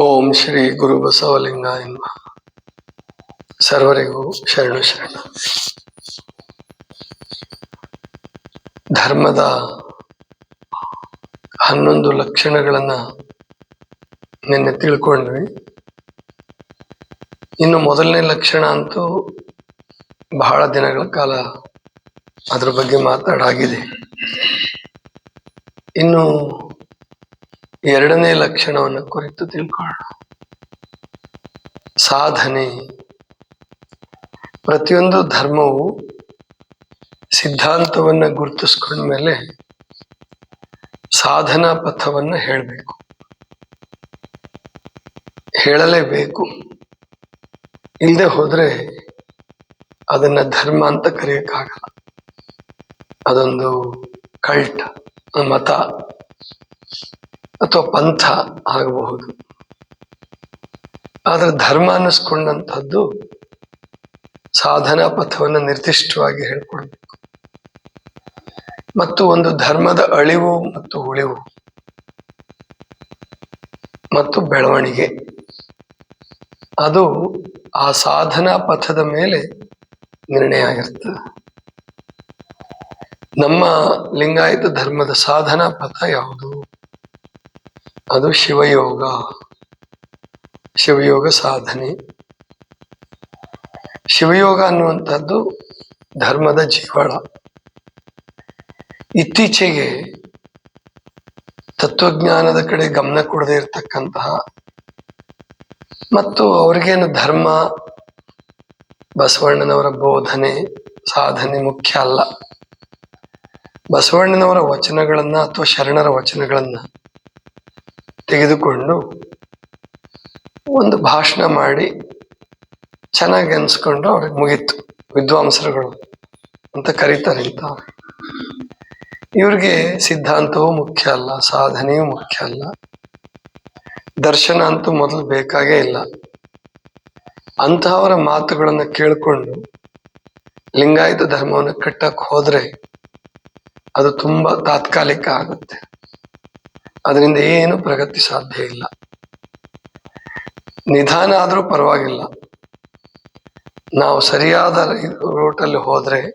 ಓಂ ಶ್ರೀ ಗುರು ಬಸವಲಿಂಗ ಎಂಬ ಸರ್ವರಿಗೂ ಶರಣು ಶರಣ. ಧರ್ಮದ ಹನ್ನೊಂದು ಲಕ್ಷಣಗಳನ್ನ ನಿನ್ನೆ ತಿಳ್ಕೊಂಡ್ವಿ. ಇನ್ನು ಮೊದಲನೇ ಲಕ್ಷಣ ಅಂತೂ ಬಹಳ ದಿನಗಳ ಕಾಲ ಅದ್ರ ಬಗ್ಗೆ ಮಾತಾಡಾಗಿದೆ. ಇನ್ನು ಎರಡನೇ ಲಕ್ಷಣವನ್ನು ಕುರಿತು ತಿಳ್ಕೊಳ್ಳೋಣ. ಸಾಧನೆ. ಪ್ರತಿಯೊಂದು ಧರ್ಮವು ಸಿದ್ಧಾಂತವನ್ನು ಗುರುತಿಸ್ಕೊಂಡ ಮೇಲೆ ಸಾಧನಾ ಪಥವನ್ನು ಹೇಳಬೇಕು. ಹೇಳಲೇಬೇಕು. ಇಲ್ಲದೆ ಹೋದ್ರೆ ಅದನ್ನ ಧರ್ಮ ಅಂತ ಕರೆಯಕ್ಕಾಗಲ್ಲ. ಅದೊಂದು ಕಲ್ಟ್, ಮತ. ಅಥವಾ ಪಂಥ ಆಗಬಹುದು. ಆದ್ರೆ ಧರ್ಮ ಅನ್ನಿಸ್ಕೊಂಡಂಥದ್ದು ಸಾಧನಾ ಪಥವನ್ನು ನಿರ್ದಿಷ್ಟವಾಗಿ ಹೇಳ್ಕೊಡ್ಬೇಕು. ಮತ್ತು ಒಂದು ಧರ್ಮದ ಅಳಿವು ಮತ್ತು ಉಳಿವು. ಮತ್ತು ಬೆಳವಣಿಗೆ. ಅದು ಆ ಸಾಧನಾ ಪಥದ ಮೇಲೆ ನಿರ್ಣಯ ಆಗಿರ್ತದೆ. ನಮ್ಮ ಲಿಂಗಾಯತ ಧರ್ಮದ ಸಾಧನಾ ಪಥ ಯಾವುದು? ಅದು ಶಿವಯೋಗ. ಶಿವಯೋಗ ಸಾಧನೆ. ಶಿವಯೋಗ ಅನ್ನುವಂಥದ್ದು ಧರ್ಮದ ಜೀವಳ. ಇತ್ತೀಚೆಗೆ ತತ್ವಜ್ಞಾನದ ಕಡೆ ಗಮನ ಕೊಡದೇ ಇರತಕ್ಕಂತಹ ಮತ್ತು ಅವ್ರಿಗೇನು ಧರ್ಮ, ಬಸವಣ್ಣನವರ ಬೋಧನೆ, ಸಾಧನೆ ಮುಖ್ಯ ಅಲ್ಲ. ಬಸವಣ್ಣನವರ ವಚನಗಳನ್ನ ಅಥವಾ ಶರಣರ ವಚನಗಳನ್ನ ತೆಗೆದುಕೊಂಡು ಒಂದು ಭಾಷಣ ಮಾಡಿ ಚೆನ್ನಾಗಿ ಅನ್ಸ್ಕೊಂಡು ಅವ್ರಿಗೆ ಮುಗೀತು. ವಿದ್ವಾಂಸರುಗಳು ಅಂತ ಕರೀತಾರೆ ಅಂತ ಇವ್ರಿಗೆ ಸಿದ್ಧಾಂತವೂ ಮುಖ್ಯ ಅಲ್ಲ, ಸಾಧನೆಯೂ ಮುಖ್ಯ ಅಲ್ಲ. ದರ್ಶನ ಅಂತೂ ಮೊದಲು ಬೇಕಾಗೇ ಇಲ್ಲ. ಅಂತಹವರ ಮಾತುಗಳನ್ನ ಕೇಳಿಕೊಂಡು ಲಿಂಗಾಯತ ಧರ್ಮವನ್ನು ಕಟ್ಟಕ್ಕೆ ಹೋದ್ರೆ ಅದು ತುಂಬಾ ತಾತ್ಕಾಲಿಕ ಆಗುತ್ತೆ. ಅದರಿಂದ ಏನು ಪ್ರಗತಿ ಸಾಧ್ಯ ಇಲ್ಲ. ನಿಧಾನ ಆದರೂ ಪರವಾಗಿಲ್ಲ. ನಾವು ಸರಿಯಾದ ರೂಟಲ್ಲಿ ಹೋದ್ರೆ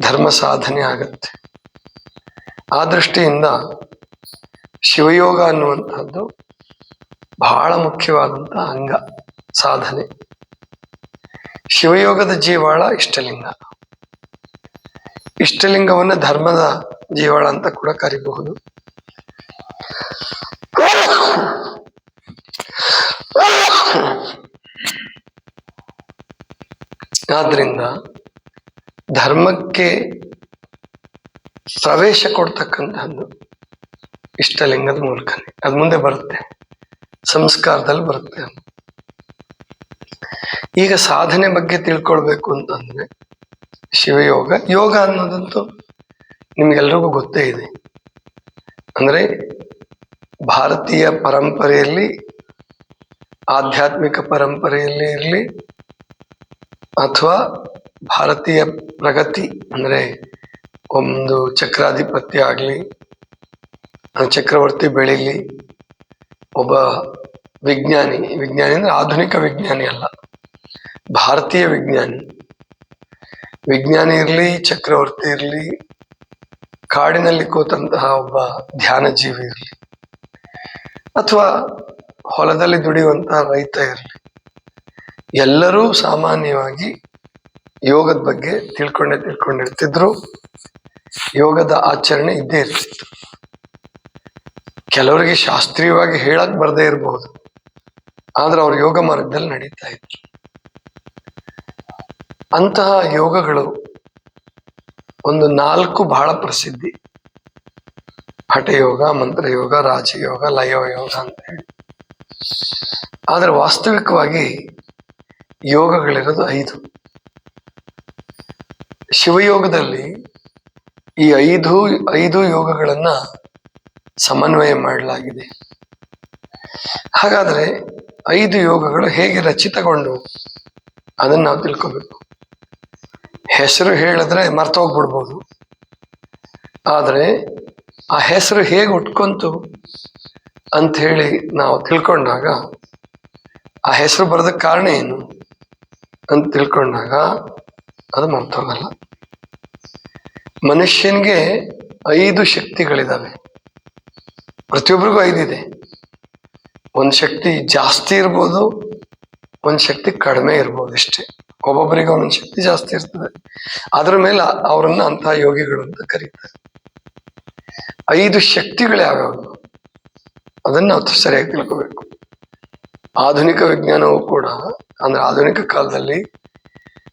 ಧರ್ಮ ಸಾಧನೆ ಆಗತ್ತೆ. ಆ ದೃಷ್ಟಿಯಿಂದ ಶಿವಯೋಗ ಅನ್ನುವಂಥದ್ದು ಬಹಳ ಮುಖ್ಯವಾದಂಥ ಅಂಗ, ಸಾಧನೆ. ಶಿವಯೋಗದ ಜೀವಾಳ ಇಷ್ಟಲಿಂಗ. ಇಷ್ಟಲಿಂಗವನ್ನು ಧರ್ಮದ ಜೀವಾಳ ಅಂತ ಕೂಡ ಕರಿಬಹುದು. ಆದ್ರಿಂದ ಧರ್ಮಕ್ಕೆ ಪ್ರವೇಶ ಕೊಡ್ತಕ್ಕಂಥದ್ದು ಇಷ್ಟಲಿಂಗದ ಮೂಲಕನೇ. ಅದ್ ಮುಂದೆ ಬರುತ್ತೆ. ಸಂಸ್ಕಾರದಲ್ಲಿ ಬರುತ್ತೆ ಈಗ ಸಾಧನೆ ಬಗ್ಗೆ ತಿಳ್ಕೊಳ್ಬೇಕು ಅಂತಂದ್ರೆ ಶಿವಯೋಗ, ಯೋಗ ಅನ್ನೋದಂತೂ ನಿಮ್ಗೆಲ್ರಿಗೂ ಗೊತ್ತೇ ಇದೆ. ಅಂದ್ರೆ ಭಾರತೀಯ ಪರಂಪರೆಯಲ್ಲಿ, ಆಧ್ಯಾತ್ಮಿಕ ಪರಂಪರೆಯಲ್ಲಿ ಇರಲಿ ಅಥವಾ ಭಾರತೀಯ ಪ್ರಗತಿ, ಅಂದ್ರೆ ಒಂದು ಚಕ್ರಾಧಿಪತ್ಯ ಆಗಲಿ ಚಕ್ರವರ್ತಿ ಬೆಳೀಲಿ, ಒಬ್ಬ ವಿಜ್ಞಾನಿ ವಿಜ್ಞಾನಿ ಅಂದ್ರೆ ಆಧುನಿಕ ವಿಜ್ಞಾನಿ ಅಲ್ಲ, ಭಾರತೀಯ ವಿಜ್ಞಾನಿ. ವಿಜ್ಞಾನಿ ಇರಲಿ, ಚಕ್ರವರ್ತಿ ಇರಲಿ ಕಾಡಿನಲ್ಲಿ ಕೂತಂತಹ ಒಬ್ಬ ಧ್ಯಾನ ಜೀವಿ ಇರಲಿ. ಅಥವಾ ಹೊಲದಲ್ಲಿ ದುಡಿಯುವಂತಹ ರೈತ ಇರಲಿ. ಎಲ್ಲರೂ ಸಾಮಾನ್ಯವಾಗಿ ಯೋಗದ ಬಗ್ಗೆ ತಿಳ್ಕೊಂಡೇ ತಿಳ್ಕೊಂಡಿರ್ತಿದ್ರು. ಯೋಗದ ಆಚರಣೆ ಇದ್ದೇ ಇರ್ತಿತ್ತು. ಕೆಲವರಿಗೆ ಶಾಸ್ತ್ರೀಯವಾಗಿ ಹೇಳಕ್ ಬರದೇ ಇರಬಹುದು ಆದ್ರೆ ಅವ್ರ ಯೋಗ ಮಾರ್ಗದಲ್ಲಿ ನಡೀತಾ ಇದ್ರು. ಅಂತಹ ಯೋಗಗಳು ಒಂದು ನಾಲ್ಕು ಬಹಳ ಪ್ರಸಿದ್ಧಿ. ಹಠಯೋಗ ಮಂತ್ರಯೋಗ, ರಾಜಯೋಗ, ಲಯೋಯೋಗ ಅಂತ ಹೇಳಿ. ಆದ್ರೆ ವಾಸ್ತವಿಕವಾಗಿ ಯೋಗಗಳಿರೋದು ಐದು. ಶಿವಯೋಗದಲ್ಲಿ ಈ ಐದು ಐದು ಯೋಗಗಳನ್ನ ಸಮನ್ವಯ ಮಾಡಲಾಗಿದೆ. ಹಾಗಾದ್ರೆ ಐದು ಯೋಗಗಳು ಹೇಗೆ ರಚಿತಗೊಂಡು, ಅದನ್ನ ನಾವು ತಿಳ್ಕೋಬೇಕು. ಹೆಸರು ಹೇಳಿದ್ರೆ ಮರ್ತೋಗ್ಬಿಡ್ಬೋದು ಆದರೆ ಆ ಹೆಸರು ಹೇಗೆ ಉಟ್ಕೊಂತು ಹೇಳಿ ನಾವು ತಿಳ್ಕೊಂಡಾಗ ಆ ಹೆಸರು ಬರೋದಕ್ಕೆ ಕಾರಣ ಏನು ಅಂತ ತಿಳ್ಕೊಂಡಾಗ ಅದು ಮರ್ತೋಗಲ್ಲ. ಮನುಷ್ಯನಿಗೆ ಐದು ಶಕ್ತಿಗಳಿದ್ದಾವೆ ಪ್ರತಿಯೊಬ್ಬರಿಗೂ ಐದಿದೆ. ಒಂದು ಶಕ್ತಿ ಜಾಸ್ತಿ ಇರ್ಬೋದು, ಒಂದು ಶಕ್ತಿ ಕಡಿಮೆ ಇರ್ಬೋದು ಇಷ್ಟೇ ಒಬ್ಬೊಬ್ಬರಿಗೆ ಒಂದೊಂದು ಶಕ್ತಿ ಜಾಸ್ತಿ ಇರ್ತದೆ. ಅದರ ಮೇಲೆ ಅವರನ್ನ ಅಂತಹ ಯೋಗಿಗಳು ಅಂತ ಕರೀತಾರೆ. ಐದು ಶಕ್ತಿಗಳು ಯಾವ್ಯಾವು ಅದನ್ನ ಸರಿಯಾಗಿ ತಿಳ್ಕೋಬೇಕು. ಆಧುನಿಕ ವಿಜ್ಞಾನವು ಕೂಡ, ಅಂದ್ರೆ ಆಧುನಿಕ ಕಾಲದಲ್ಲಿ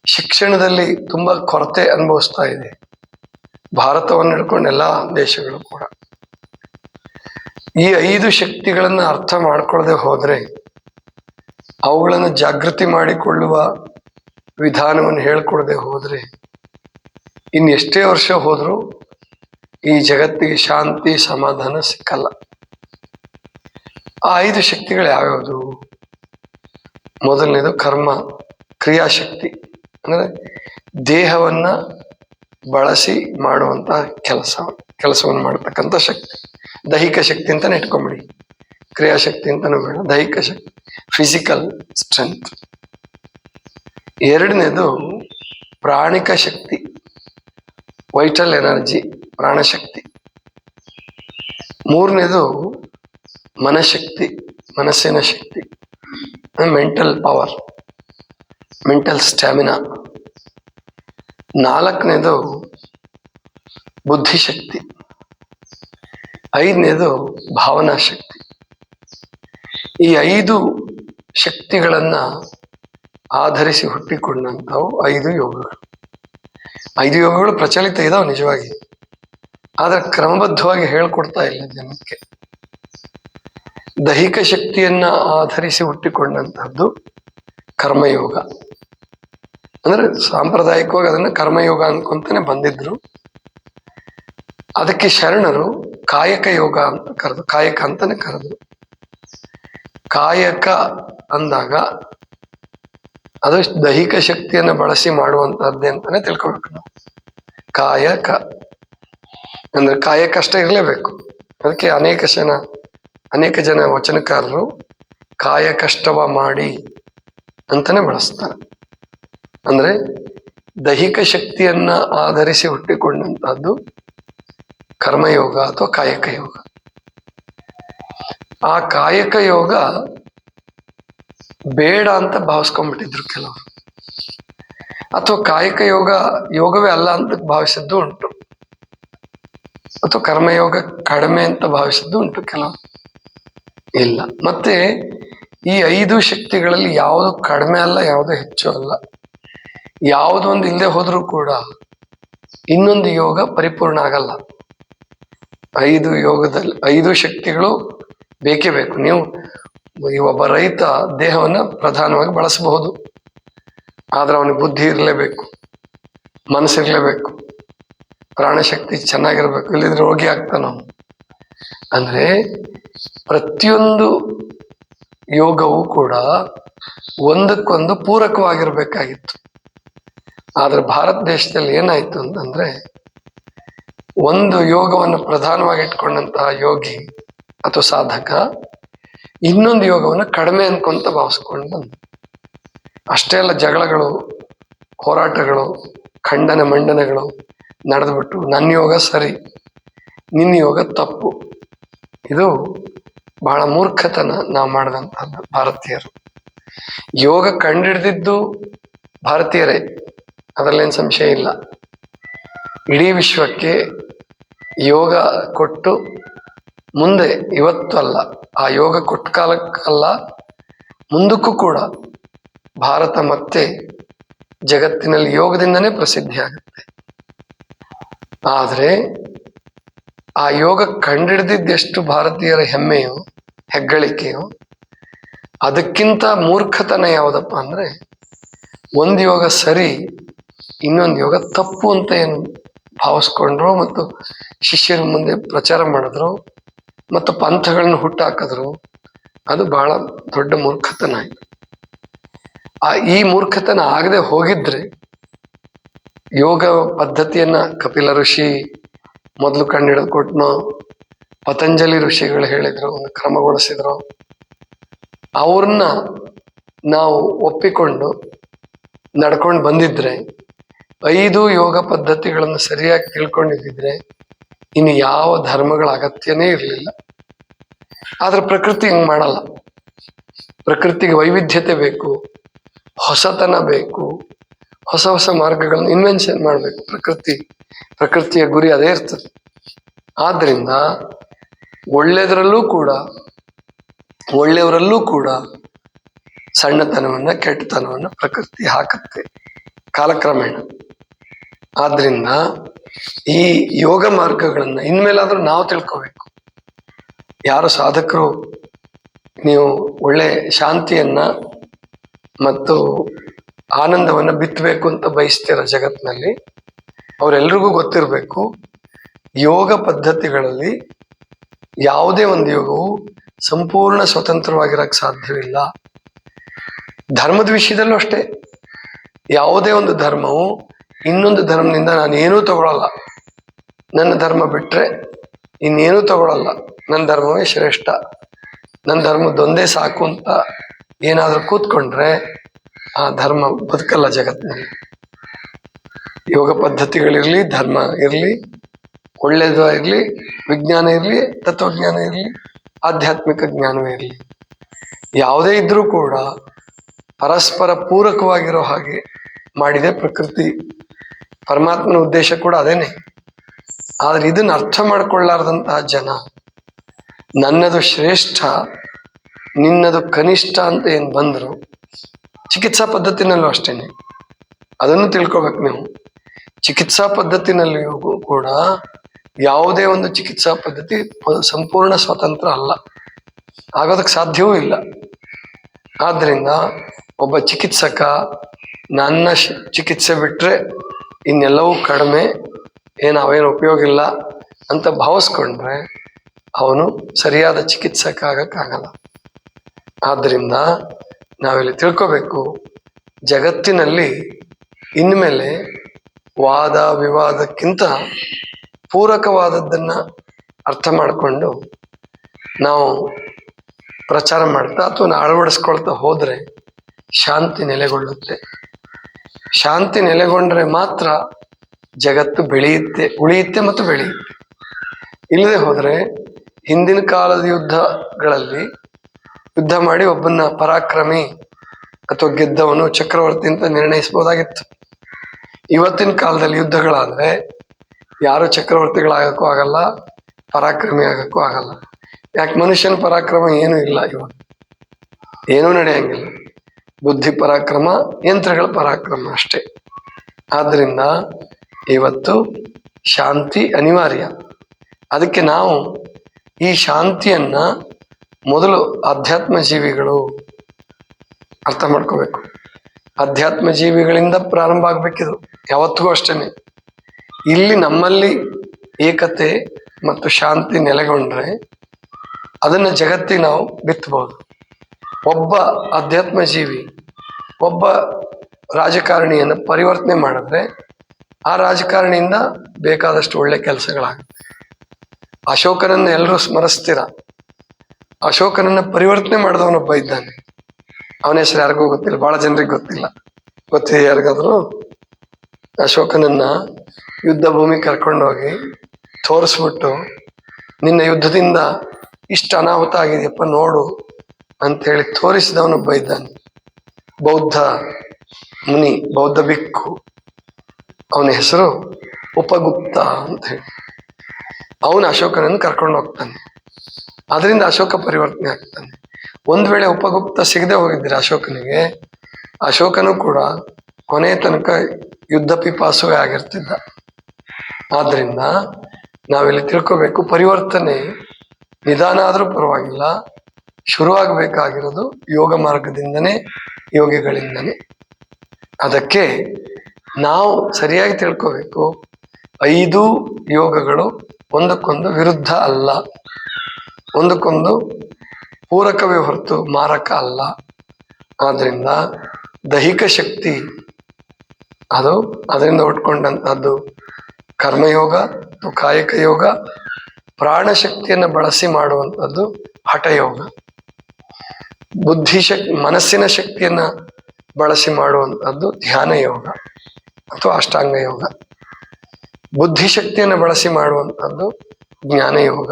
ಶಿಕ್ಷಣದಲ್ಲಿ ತುಂಬಾ ಕೊರತೆ ಅನುಭವಿಸ್ತಾ ಇದೆ. ಭಾರತವನ್ನು ಹಿಡ್ಕೊಂಡು ಎಲ್ಲಾ ದೇಶಗಳು ಕೂಡ. ಈ ಐದು ಶಕ್ತಿಗಳನ್ನ ಅರ್ಥ ಮಾಡ್ಕೊಳ್ಳದೆ ಹೋದ್ರೆ, ಅವುಗಳನ್ನು ಜಾಗೃತಿ ಮಾಡಿಕೊಳ್ಳುವ ವಿಧಾನವನ್ನು ಹೇಳ್ಕೊಡದೆ ಹೋದ್ರೆ ಇನ್ ಎಷ್ಟೇ ವರ್ಷ ಹೋದ್ರು ಈ ಜಗತ್ತಿಗೆ ಶಾಂತಿ, ಸಮಾಧಾನ ಸಿಕ್ಕಲ್ಲ. ಆ ಐದು ಶಕ್ತಿಗಳು ಯಾವ್ಯಾವುದು? ಮೊದಲನೇದು ಕರ್ಮ, ಕ್ರಿಯಾಶಕ್ತಿ. ಅಂದ್ರೆ ದೇಹವನ್ನ ಬಳಸಿ ಮಾಡುವಂತ ಕೆಲಸ, ಕೆಲಸವನ್ನು ಮಾಡತಕ್ಕಂತ ಶಕ್ತಿ. ದೈಹಿಕ ಶಕ್ತಿ ಅಂತಾನೆ ಇಟ್ಕೊಂಬಿಡಿ. ಕ್ರಿಯಾಶಕ್ತಿ ಅಂತಾನು ಬೇಡ. ದೈಹಿಕ ಶಕ್ತಿ ಫಿಸಿಕಲ್ ಸ್ಟ್ರೆಂತ್ ಎರಡನೇದು ಪ್ರಾಣಿಕ ಶಕ್ತಿ ವೈಟಲ್ ಎನರ್ಜಿ ಪ್ರಾಣಶಕ್ತಿ. ಮೂರನೇದು ಮನಶಕ್ತಿ, ಮನಸ್ಸಿನ ಶಕ್ತಿ ಮೆಂಟಲ್ ಪವರ್ ಮೆಂಟಲ್ ಸ್ಟ್ಯಾಮಿನಾ ನಾಲ್ಕನೇದು ಬುದ್ಧಿಶಕ್ತಿ. ಐದನೇದು ಭಾವನಾ ಶಕ್ತಿ ಈ ಐದು ಶಕ್ತಿಗಳನ್ನ ಆಧರಿಸಿ ಹುಟ್ಟಿಕೊಂಡಂಥವು ಐದು ಯೋಗಗಳು. ಐದು ಯೋಗಗಳು ಪ್ರಚಲಿತ ಇದಾವೆ ನಿಜವಾಗಿ. ಆದ್ರೆ ಕ್ರಮಬದ್ಧವಾಗಿ ಹೇಳ್ಕೊಡ್ತಾ ಇಲ್ಲ ಜನಕ್ಕೆ. ದೈಹಿಕ ಶಕ್ತಿಯನ್ನ ಆಧರಿಸಿ ಹುಟ್ಟಿಕೊಂಡಂತಹದ್ದು ಕರ್ಮಯೋಗ. ಅಂದ್ರೆ ಸಾಂಪ್ರದಾಯಿಕವಾಗಿ ಅದನ್ನ ಕರ್ಮಯೋಗ ಅನ್ಕೊಂತಾನೆ ಬಂದಿದ್ರು. ಅದಕ್ಕೆ ಶರಣರು ಕಾಯಕ ಯೋಗ ಅಂತ ಕರೆದು, ಕಾಯಕ ಅಂತಾನೆ ಕರೆದ್ರು. ಕಾಯಕ ಅಂದಾಗ ಅದು ದೈಹಿಕ ಶಕ್ತಿಯನ್ನು ಬಳಸಿ ಮಾಡುವಂತಹದ್ದೇ ಅಂತಾನೆ ತಿಳ್ಕೊಬೇಕು ನಾವು. ಕಾಯಕ. ಅಂದ್ರೆ ಕಾಯಕಷ್ಟ ಇರಲೇಬೇಕು. ಅದಕ್ಕೆ ಅನೇಕ ಜನ ಅನೇಕ ಜನ ವಚನಕಾರರು ಕಾಯ ಕಷ್ಟವ ಮಾಡಿ ಅಂತಾನೆ ಬಳಸ್ತಾರೆ. ಅಂದ್ರೆ ದೈಹಿಕ ಶಕ್ತಿಯನ್ನ ಆಧರಿಸಿ ಹುಟ್ಟಿಕೊಂಡಂತಹದ್ದು ಕರ್ಮಯೋಗ ಅಥವಾ ಕಾಯಕ ಯೋಗ. ಆ ಕಾಯಕ ಯೋಗ ಬೇಡ ಅಂತ ಭಾವಿಸ್ಕೊಂಡ್ಬಿಟ್ಟಿದ್ರು ಕೆಲವರು. ಅಥವಾ ಕಾಯಕ ಯೋಗ, ಯೋಗವೇ ಅಲ್ಲ ಅಂತ ಭಾವಿಸಿದ್ದು ಉಂಟು. ಅಥವಾ ಕರ್ಮಯೋಗ ಕಡಿಮೆ ಅಂತ ಭಾವಿಸಿದ್ದು ಉಂಟು ಕೆಲವರು. ಇಲ್ಲ. ಮತ್ತೆ ಈ ಐದು ಶಕ್ತಿಗಳಲ್ಲಿ ಯಾವುದು ಕಡಿಮೆ ಅಲ್ಲ, ಯಾವುದು ಹೆಚ್ಚು ಅಲ್ಲ ಯಾವುದೊಂದು ಇಲ್ಲದೆ ಹೋದ್ರೂ ಕೂಡ ಇನ್ನೊಂದು ಯೋಗ ಪರಿಪೂರ್ಣ ಆಗಲ್ಲ. ಐದು ಯೋಗದಲ್ಲಿ, ಐದು ಶಕ್ತಿಗಳು ಬೇಕೇ ಬೇಕು. ನೀವು ಈ ಒಬ್ಬ ರೈತ ದೇಹವನ್ನ ಪ್ರಧಾನವಾಗಿ ಬಳಸಬಹುದು. ಆದ್ರೆ ಅವನಿಗೆ ಬುದ್ಧಿ ಇರಲೇಬೇಕು, ಮನಸ್ಸಿರ್ಲೇಬೇಕು, ಪ್ರಾಣಶಕ್ತಿ ಚೆನ್ನಾಗಿರ್ಬೇಕು ಇಲ್ಲಿದ್ರೆ ರೋಗಿ ಆಗ್ತಾನ ಅಂದರೆ ಪ್ರತಿಯೊಂದು ಯೋಗವೂ ಕೂಡ ಒಂದಕ್ಕೊಂದು ಪೂರಕವಾಗಿರ್ಬೇಕಾಗಿತ್ತು. ಆದ್ರೆ ಭಾರತ ದೇಶದಲ್ಲಿ ಏನಾಯ್ತು ಅಂತಂದ್ರೆ ಒಂದು ಯೋಗವನ್ನು ಪ್ರಧಾನವಾಗಿ ಇಟ್ಕೊಂಡಂತಹ ಯೋಗಿ ಅಥವಾ ಸಾಧಕ ಇನ್ನೊಂದು ಯೋಗವನ್ನು ಕಡಿಮೆ ಅನ್ಕೊಂತ ಭಾವಿಸ್ಕೊಂಡು ಬಂದ ಅಷ್ಟೇ ಅಲ್ಲ, ಜಗಳಗಳು, ಹೋರಾಟಗಳು, ಖಂಡನ ಮಂಡನೆಗಳು ನಡೆದ್ಬಿಟ್ಟು, ನನ್ನ ಯೋಗ ಸರಿ, ನಿನ್ನ ಯೋಗ ತಪ್ಪು. ಇದು ಬಹಳ ಮೂರ್ಖತನ ನಾವು ಮಾಡಿದಂಥದ್ದು ಭಾರತೀಯರು. ಯೋಗ ಕಂಡಿಡ್ದಿದ್ದು ಭಾರತೀಯರೇ, ಅದರಲ್ಲೇನು ಸಂಶಯ ಇಲ್ಲ. ಇಡೀ ವಿಶ್ವಕ್ಕೆ ಯೋಗ ಕೊಟ್ಟು ಮುಂದೆ ಇವತ್ತು ಅಲ್ಲ, ಆ ಯೋಗ ಕೊಟ್ಟ ಕಾಲಕ್ಕಲ್ಲ ಮುಂದಕ್ಕೂ ಕೂಡ ಭಾರತ ಮತ್ತೆ ಜಗತ್ತಿನಲ್ಲಿ ಯೋಗದಿಂದನೇ ಪ್ರಸಿದ್ಧಿ ಆಗುತ್ತೆ ಆದರೆ ಆ ಯೋಗ ಕಂಡಿಡ್ದಿದ್ದೆಷ್ಟು ಭಾರತೀಯರ ಹೆಮ್ಮೆಯೋ, ಹೆಗ್ಗಳಿಕೆಯೋ, ಅದಕ್ಕಿಂತ ಮೂರ್ಖತನ ಯಾವುದಪ್ಪ ಅಂದ್ರೆ, ಒಂದು ಯೋಗ ಸರಿ, ಇನ್ನೊಂದು ಯೋಗ ತಪ್ಪು ಅಂತ ಏನು ಭಾವಿಸ್ಕೊಂಡ್ರು ಮತ್ತು ಶಿಷ್ಯರ ಮುಂದೆ ಪ್ರಚಾರ ಮಾಡಿದ್ರು ಮತ್ತು ಪಂಥಗಳನ್ನ ಹುಟ್ಟಾಕಿದ್ರು, ಅದು ಬಹಳ ದೊಡ್ಡ ಮೂರ್ಖತನ ಆಯ್ತು ಆ ಈ ಮೂರ್ಖತನ ಆಗದೆ ಹೋಗಿದ್ರೆ, ಯೋಗ ಪದ್ಧತಿಯನ್ನ ಕಪಿಲ ಋಷಿ ಮೊದಲು ಕೊಟ್ನೋ, ಪತಂಜಲಿ ಋಷಿಗಳು ಹೇಳಿದ್ರು ಒಂದು ಕ್ರಮಗೊಳಿಸಿದ್ರು. ಅವ್ರನ್ನ ನಾವು ಒಪ್ಪಿಕೊಂಡು ನಡ್ಕೊಂಡು ಬಂದಿದ್ರೆ, ಐದು ಯೋಗ ಪದ್ಧತಿಗಳನ್ನು ಸರಿಯಾಗಿ ತಿಳ್ಕೊಂಡಿದ್ದಿದ್ರೆ ಇನ್ನು ಯಾವ ಧರ್ಮಗಳ ಅಗತ್ಯನೇ ಇರಲಿಲ್ಲ. ಆದ್ರೆ ಪ್ರಕೃತಿ ಹಿಂಗ್ ಮಾಡಲ್ಲ. ಪ್ರಕೃತಿಗೆ ವೈವಿಧ್ಯತೆ ಬೇಕು, ಹೊಸತನ ಬೇಕು, ಹೊಸ ಹೊಸ ಮಾರ್ಗಗಳನ್ನ ಇನ್ವೆನ್ಷನ್ ಮಾಡಬೇಕು. ಪ್ರಕೃತಿ, ಪ್ರಕೃತಿಯ ಗುರಿ ಅದೇ ಇರ್ತದೆ. ಆದ್ರಿಂದ ಒಳ್ಳೆಯದರಲ್ಲೂ ಕೂಡ, ಒಳ್ಳೆಯವರಲ್ಲೂ ಕೂಡ ಸಣ್ಣತನವನ್ನ ಕೆಟ್ಟತನವನ್ನ ಪ್ರಕೃತಿ ಹಾಕುತ್ತೆ. ಕಾಲಕ್ರಮೇಣ. ಆದ್ರಿಂದ ಈ ಯೋಗ ಮಾರ್ಗಗಳನ್ನ ಇನ್ಮೇಲಾದ್ರೂ ನಾವು ತಿಳ್ಕೋಬೇಕು. ಯಾರು ಸಾಧಕರು, ನೀವು ಒಳ್ಳೆ ಶಾಂತಿಯನ್ನ ಮತ್ತು ಆನಂದವನ್ನ ಬಿತ್ತಬೇಕು ಅಂತ ಬಯಸ್ತೀರ ಜಗತ್ತಿನಲ್ಲಿ ಅವರೆಲ್ರಿಗೂ ಗೊತ್ತಿರಬೇಕು, ಯೋಗ ಪದ್ಧತಿಗಳಲ್ಲಿ ಯಾವುದೇ ಒಂದು ಯೋಗವು ಸಂಪೂರ್ಣ ಸ್ವತಂತ್ರವಾಗಿರಕ್ಕೆ ಸಾಧ್ಯವಿಲ್ಲ. ಧರ್ಮದ ವಿಷಯದಲ್ಲೂ ಅಷ್ಟೇ. ಯಾವುದೇ ಒಂದು ಧರ್ಮವು ಇನ್ನೊಂದು ಧರ್ಮದಿಂದ ನಾನು ಏನೂ ತಗೊಳ್ಳಲ್ಲ ನನ್ನ ಧರ್ಮ ಬಿಟ್ಟರೆ ಇನ್ನೇನೂ ತಗೊಳ್ಳಲ್ಲ ನನ್ನ ಧರ್ಮವೇ ಶ್ರೇಷ್ಠ. ನನ್ನ ಧರ್ಮದೊಂದೇ ಸಾಕು ಅಂತ ಏನಾದರೂ ಕೂತ್ಕೊಂಡ್ರೆ ಆ ಧರ್ಮ ಬದುಕಲ್ಲ ಜಗತ್ತಿನಲ್ಲಿ. ಯೋಗ ಪದ್ಧತಿಗಳಿರಲಿ, ಧರ್ಮ ಇರಲಿ, ಒಳ್ಳೇದು ಇರಲಿ, ವಿಜ್ಞಾನ ಇರಲಿ, ತತ್ವಜ್ಞಾನ ಇರಲಿ, ಆಧ್ಯಾತ್ಮಿಕ ಜ್ಞಾನವೇ ಇರಲಿ. ಯಾವುದೇ ಇದ್ರೂ ಕೂಡ ಪರಸ್ಪರ ಪೂರಕವಾಗಿರೋ ಹಾಗೆ ಮಾಡಿದೆ ಪ್ರಕೃತಿ. ಪರಮಾತ್ಮನ ಉದ್ದೇಶ ಕೂಡ ಅದೇನೆ. ಆದ್ರೆ ಇದನ್ನ ಅರ್ಥ ಮಾಡ್ಕೊಳ್ಳಾರ್ದಂತಹ ಜನ, ನನ್ನದು ಶ್ರೇಷ್ಠ, ನಿನ್ನದು ಕನಿಷ್ಠ ಅಂತ ಏನ್ ಬಂದ್ರು ಚಿಕಿತ್ಸಾ ಪದ್ಧತಿನಲ್ಲೂ ಅಷ್ಟೇನೆ. ಅದನ್ನು ತಿಳ್ಕೊಬೇಕು ನೀವು. ಚಿಕಿತ್ಸಾ ಪದ್ಧತಿನಲ್ಲಿಯೂ ಕೂಡ ಯಾವುದೇ ಒಂದು ಚಿಕಿತ್ಸಾ ಪದ್ಧತಿ ಸಂಪೂರ್ಣ ಸ್ವತಂತ್ರ ಅಲ್ಲ. ಆಗೋದಕ್ಕೆ ಸಾಧ್ಯವೂ ಇಲ್ಲ. ಆದ್ದರಿಂದ ಒಬ್ಬ ಚಿಕಿತ್ಸಕ ನನ್ನ ಚಿಕಿತ್ಸೆ ಬಿಟ್ರೆ ಇನ್ನೆಲ್ಲವೂ ಕಡಿಮೆ ಏನು ಅವೇನು ಉಪಯೋಗ ಇಲ್ಲ ಅಂತ ಭಾವಿಸ್ಕೊಂಡ್ರೆ ಅವನು ಸರಿಯಾದ ಚಿಕಿತ್ಸಕ್ಕಾಗಕ್ಕಾಗಲ್ಲ. ಆದ್ದರಿಂದ ನಾವಿಲ್ಲಿ ತಿಳ್ಕೋಬೇಕು, ಜಗತ್ತಿನಲ್ಲಿ ಇನ್ಮೇಲೆ ವಾದ ವಿವಾದಕ್ಕಿಂತ ಪೂರಕವಾದದ್ದನ್ನು ಅರ್ಥ ಮಾಡಿಕೊಂಡು ನಾವು ಪ್ರಚಾರ ಮಾಡ್ತಾ ಅಥವಾ ಅಳವಡಿಸ್ಕೊಳ್ತಾ ಹೋದರೆ ಶಾಂತಿ ನೆಲೆಗೊಳ್ಳುತ್ತೆ. ಶಾಂತಿ ನೆಲೆಗೊಂಡ್ರೆ ಮಾತ್ರ ಜಗತ್ತು ಬೆಳೆಯುತ್ತೆ, ಉಳಿಯುತ್ತೆ ಮತ್ತು ಬೆಳೆಯುತ್ತೆ. ಇಲ್ಲದೆ ಹೋದರೆ ಹಿಂದಿನ ಕಾಲದ ಯುದ್ಧಗಳಲ್ಲಿ ಯುದ್ಧ ಮಾಡಿ ಒಬ್ಬನ ಪರಾಕ್ರಮಿ ಅಥವಾ ಗೆದ್ದವನು ಚಕ್ರವರ್ತಿ ಅಂತ ನಿರ್ಣಯಿಸಬಹುದಾಗಿತ್ತು. ಇವತ್ತಿನ ಕಾಲದಲ್ಲಿ ಯುದ್ಧಗಳಾದರೆ ಯಾರು ಚಕ್ರವರ್ತಿಗಳಾಗಕ್ಕೂ ಆಗಲ್ಲ, ಪರಾಕ್ರಮಿ ಆಗಕ್ಕೂ ಆಗಲ್ಲ. ಯಾಕೆ ಮನುಷ್ಯನ ಪರಾಕ್ರಮ ಏನೂ ಇಲ್ಲ ಇವಾಗ ಏನೂ ನಡೆಯಂಗಿಲ್ಲ. ಬುದ್ಧಿ ಪರಾಕ್ರಮ, ಯಂತ್ರಗಳ ಪರಾಕ್ರಮ ಅಷ್ಟೇ. ಆದ್ದರಿಂದ ಇವತ್ತು ಶಾಂತಿ ಅನಿವಾರ್ಯ. ಅದಕ್ಕೆ ನಾವು ಈ ಶಾಂತಿಯನ್ನ ಮೊದಲು ಅಧ್ಯಾತ್ಮ ಜೀವಿಗಳು ಅರ್ಥ ಮಾಡ್ಕೋಬೇಕು. ಅಧ್ಯಾತ್ಮ ಜೀವಿಗಳಿಂದ ಪ್ರಾರಂಭ ಆಗ್ಬೇಕಿದು, ಯಾವತ್ತಿಗೂ ಅಷ್ಟೇನೆ. ಇಲ್ಲಿ ನಮ್ಮಲ್ಲಿ ಏಕತೆ ಮತ್ತು ಶಾಂತಿ ನೆಲೆಗೊಂಡ್ರೆ ಅದನ್ನ ಜಗತ್ತಿಗೆ ನಾವು ಬಿತ್ತಬಹುದು. ಒಬ್ಬ ಅಧ್ಯಾತ್ಮ ಜೀವಿ ಒಬ್ಬ ರಾಜಕಾರಣಿಯನ್ನು ಪರಿವರ್ತನೆ ಮಾಡಿದ್ರೆ ಆ ರಾಜಕಾರಣಿಯಿಂದ ಬೇಕಾದಷ್ಟು ಒಳ್ಳೆ ಕೆಲಸಗಳಾಗುತ್ತೆ. ಅಶೋಕನನ್ನು ಎಲ್ಲರೂ ಸ್ಮರಿಸ್ತೀರ? ಅಶೋಕನನ್ನು ಪರಿವರ್ತನೆ ಮಾಡಿದವನೊಬ್ಬ ಇದ್ದಾನೆ. ಅವನ ಹೆಸರು ಯಾರಿಗೂ ಗೊತ್ತಿಲ್ಲ, ಬಹಳ ಜನರಿಗೆ ಗೊತ್ತಿಲ್ಲ. ಗೊತ್ತಿದೆ ಯಾರಿಗಾದ್ರು? ಅಶೋಕನನ್ನ ಯುದ್ಧ ಭೂಮಿ ಕರ್ಕೊಂಡೋಗಿ ತೋರಿಸ್ಬಿಟ್ಟು, ನಿನ್ನ ಯುದ್ಧದಿಂದ ಇಷ್ಟು ಅನಾಹುತ ಆಗಿದೆಯಪ್ಪ ನೋಡು. ಅಂತ ಹೇಳಿ ತೋರಿಸಿದವನೊಬ್ಬ ಇದ್ದಾನೆ. ಬೌದ್ಧ ಮುನಿ, ಬೌದ್ಧ ಬಿಕ್ಕು ಅವನ ಹೆಸರು ಉಪಗುಪ್ತ ಅಂತ ಹೇಳಿ. ಅವನು ಅಶೋಕನನ್ನು ಕರ್ಕೊಂಡು ಹೋಗ್ತಾನೆ. ಅದರಿಂದ ಅಶೋಕ ಪರಿವರ್ತನೆ ಆಗ್ತಾನೆ. ಒಂದ್ ವೇಳೆ ಉಪಗುಪ್ತ ಸಿಗದೆ ಹೋಗಿದ್ರೆ ಅಶೋಕನಿಗೆ, ಅಶೋಕನು ಕೂಡ ಕೊನೆ ತನಕ ಯುದ್ಧ ಪಿಪಾಸುವೆ ಆಗಿರ್ತಿದ್ದ. ಆದ್ರಿಂದ ನಾವಿಲ್ಲಿ ತಿಳ್ಕೋಬೇಕು, ಪರಿವರ್ತನೆ ನಿಧಾನ ಆದರೂ ಪರವಾಗಿಲ್ಲ. ಶುರುವಾಗಬೇಕಾಗಿರೋದು ಯೋಗ ಮಾರ್ಗದಿಂದನೇ, ಯೋಗಿಗಳಿಂದನೇ. ಅದಕ್ಕೆ ನಾವು ಸರಿಯಾಗಿ ತಿಳ್ಕೋಬೇಕು. ಐದು ಯೋಗಗಳು ಒಂದಕ್ಕೊಂದು ವಿರುದ್ಧ ಅಲ್ಲ. ಒಂದಕ್ಕೊಂದು ಪೂರಕವೇ ಹೊರತು ಮಾರಕ ಅಲ್ಲ. ಆದ್ದರಿಂದ ದೈಹಿಕ ಶಕ್ತಿ, ಅದು ಅದರಿಂದ ಉಟ್ಕೊಂಡಂಥದ್ದು ಕರ್ಮಯೋಗ ಕಾಯಕ ಯೋಗ, ಪ್ರಾಣಶಕ್ತಿಯನ್ನು ಬಳಸಿ ಮಾಡುವಂಥದ್ದು ಹಠಯೋಗ. ಬುದ್ಧಿಶಕ್ತಿ ಮನಸ್ಸಿನ ಶಕ್ತಿಯನ್ನ ಬಳಸಿ ಮಾಡುವಂಥದ್ದು ಧ್ಯಾನ ಯೋಗ ಅಥವಾ ಅಷ್ಟಾಂಗ ಯೋಗ. ಬುದ್ಧಿಶಕ್ತಿಯನ್ನು ಬಳಸಿ ಮಾಡುವಂಥದ್ದು ಜ್ಞಾನ ಯೋಗ.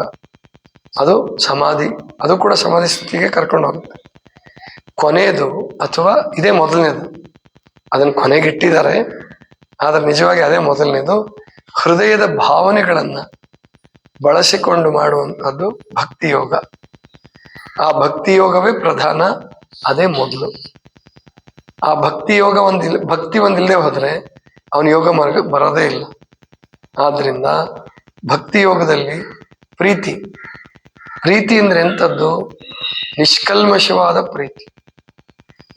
ಅದು ಸಮಾಧಿ, ಅದು ಕೂಡ ಸಮಾಧಿ ಸ್ಥಿತಿಗೆ ಕರ್ಕೊಂಡು ಹೋಗುತ್ತೆ. ಕೊನೆಯದು ಅಥವಾ ಇದೇ ಮೊದಲನೇದು. ಅದನ್ನು ಕೊನೆಗಿಟ್ಟಿದ್ದಾರೆ ಆದರೆ ನಿಜವಾಗಿ ಅದೇ ಮೊದಲನೇದು. ಹೃದಯದ ಭಾವನೆಗಳನ್ನ ಬಳಸಿಕೊಂಡು ಮಾಡುವಂಥದ್ದು ಭಕ್ತಿ ಯೋಗ. ಆ ಭಕ್ತಿ ಯೋಗವೇ ಪ್ರಧಾನ, ಅದೇ ಮೊದಲು. ಆ ಭಕ್ತಿ ಯೋಗ ಒಂದಿಲ್, ಭಕ್ತಿ ಒಂದಿಲ್ಲದೆ ಹೋದರೆ ಅವನ ಯೋಗ ಮಾರ್ಗ ಬರೋದೇ ಇಲ್ಲ. ಆದ್ದರಿಂದ ಭಕ್ತಿ ಯೋಗದಲ್ಲಿ ಪ್ರೀತಿ. ಪ್ರೀತಿ ಅಂದ್ರೆ ಎಂಥದ್ದು ನಿಷ್ಕಲ್ಮಶವಾದ ಪ್ರೀತಿ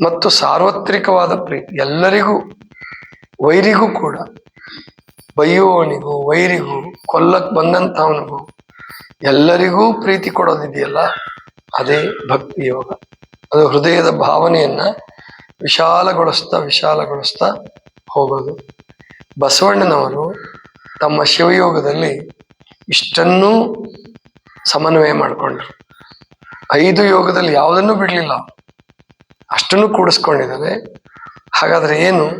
ಮತ್ತು ಸಾರ್ವತ್ರಿಕವಾದ ಪ್ರೀತಿ. ಎಲ್ಲರಿಗೂ, ವೈರಿಗೂ ಕೂಡ. ಬೈಯುವವನಿಗೂ ವೈರಿಗೂ ಕೊಲ್ಲಕ್ಕೆ ಬಂದಂಥವನಿಗೂ ಎಲ್ಲರಿಗೂ ಪ್ರೀತಿ ಕೊಡೋದಿದೆಯಲ್ಲ? ಅದೇ ಭಕ್ತಿ ಯೋಗ. ಅದು ಹೃದಯದ ಭಾವನೆಯನ್ನ ವಿಶಾಲಗೊಳಿಸ್ತಾ ವಿಶಾಲಗೊಳಿಸ್ತಾ ಹೋಗೋದು. ಬಸವಣ್ಣನವರು ತಮ್ಮ ಶಿವಯೋಗದಲ್ಲಿ ಇಷ್ಟನ್ನೂ ಸಮನ್ವಯ ಮಾಡಿಕೊಂಡ್ರು. ಐದು ಯೋಗದಲ್ಲಿ ಯಾವುದನ್ನು ಬಿಡಲಿಲ್ಲ. ಅಷ್ಟನ್ನು ಕೂಡಿಸ್ಕೊಂಡಿದ್ದಾರೆ. ಹಾಗಾದ್ರೆ ಏನು?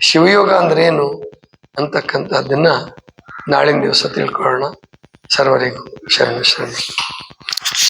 ಶಿವಯೋಗ ಅಂದ್ರೆ ಏನು ಅಂತಕ್ಕಂಥದ್ದನ್ನ ನಾಳಿನ ದಿವಸ ತಿಳ್ಕೊಳ್ಳೋಣ. ಸರ್ವರಿಗೂ ಶರಣ ಶರಣ.